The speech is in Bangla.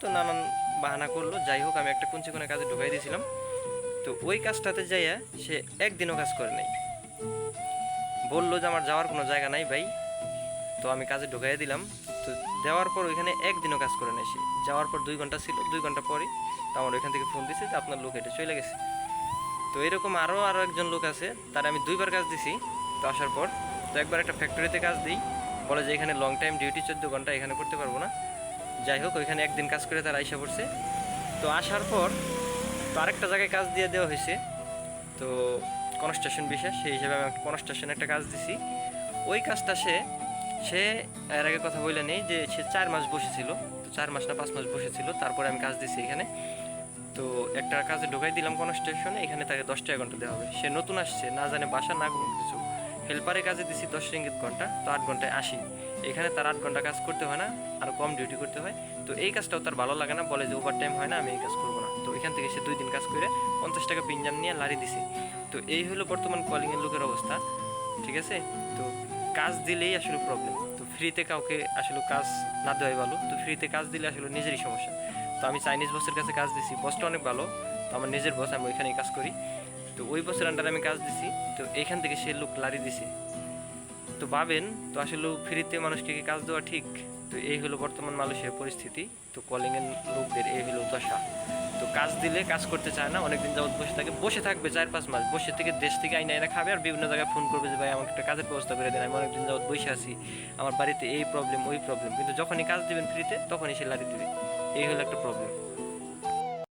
তো নানান বাহানা করল। যাই হোক, আমি একটা কুঞ্চি কোণে কাজে ঢুকাই দিয়েছিলাম। তো ওই কাজটাতে যাইয়া সে একদিনও কাজ করে নাই। বলল যে আমার যাওয়ার কোনো জায়গা নাই ভাই। তো আমি কাজে ঢুকাই দিলাম। তো দেওয়ার পর ওইখানে একদিনও কাজ করে নাই সে। যাওয়ার পর দুই ঘণ্টা ছিল, দুই ঘণ্টা পরে তো আমার ওইখান থেকে ফোন দিছে যে আপনার লোক এটা চলে গেছে। তো এরকম আরও আরও একজন লোক আছে, তার আমি দুইবার কাজ দিছি। তো আসার পর তো একবার একটা ফ্যাক্টরিতে কাজ দিই। বলে যে এখানে লং টাইম ডিউটি চোদ্দ ঘণ্টা এখানে করতে পারব না। যাই হোক, ওইখানে একদিন কাজ করে তারা আইসা পড়ছে। তো আসার পর তো আরেকটা জায়গায় কাজ দিয়ে দেওয়া হয়েছে। তো কনস্ট্রাকশন বিশেষ সেই হিসাবে আমি একটা কনস্ট্রাকশন একটা কাজ দিছি। ওই কাজটা সে সে এর আগে কথা বলে নেই যে সে চার মাস বসেছিল। তো চার মাস না পাঁচ মাস বসেছিল, তারপরে আমি কাজ দিছি এখানে। তো একটা কাজে ঢোকাই দিলাম কনস্ট্রাকশনে, এখানে তাকে দশ টাকা ঘণ্টা দেওয়া হবে। সে নতুন আসছে, না জানে বাসা, না কোনো কিছু। হেল্পারে কাজে দিছি দশ রিঙ্গিত ঘণ্টা, তো আট ঘন্টায় আসি এখানে তার আট ঘণ্টা কাজ করতে হয় না, আর কম ডিউটি করতে হয়। তো এই কাজটাও তার ভালো লাগে না, বলে যে ওভার টাইম হয় না, আমি এই কাজ করব না। তো এখান থেকে সে দুই দিন কাজ করে পঞ্চাশ টাকা পিনজাম নিয়ে লারি দিছে। তো এই হলো বর্তমান কলিংয়ের লোকের অবস্থা, ঠিক আছে? তো কাজ দিলেই আসলে প্রবলেম তো ফ্রিতে কাউকে আসলে কাজ না দেওয়াই ভালো। তো ফ্রিতে কাজ দিলে আসলে নিজেরই সমস্যা। তো আমি চাইনিজ বসের কাছে কাজ দিছি। বসটা অনেক ভালো। তো আমার নিজের বস আমি ওইখানেই কাজ করি। তো ওই বসের আন্ডারে আমি কাজ দিছি, তো এখান থেকে সে লোক লারি দিছে। তো ভাবেন, তো আসলে ফ্রিতে মানুষকে কাজ দেওয়া ঠিক? তো এই হলো বর্তমান মানুষের পরিস্থিতি, তো কলিং এর লোকদের এই হলো দশা। তো কাজ দিলে কাজ করতে চায় না, অনেকদিন যাবত বসে থাকে, বসে থাকবে চার পাঁচ মাস, বসে থেকে দেশ থেকে আইনা এনে খাবে আর বিভিন্ন জায়গায় ফোন করবে যে, ভাই, আমাকে একটা কাজের ব্যবস্থা করে দেন, আমি অনেকদিন যাবত বসে আছি, আমার বাড়িতে এই প্রবলেম ওই প্রবলেম কিন্তু যখনই কাজ দিবেন ফ্রিতে তখনই সে লাড়ি দিবে। এই হলো একটা প্রবলেম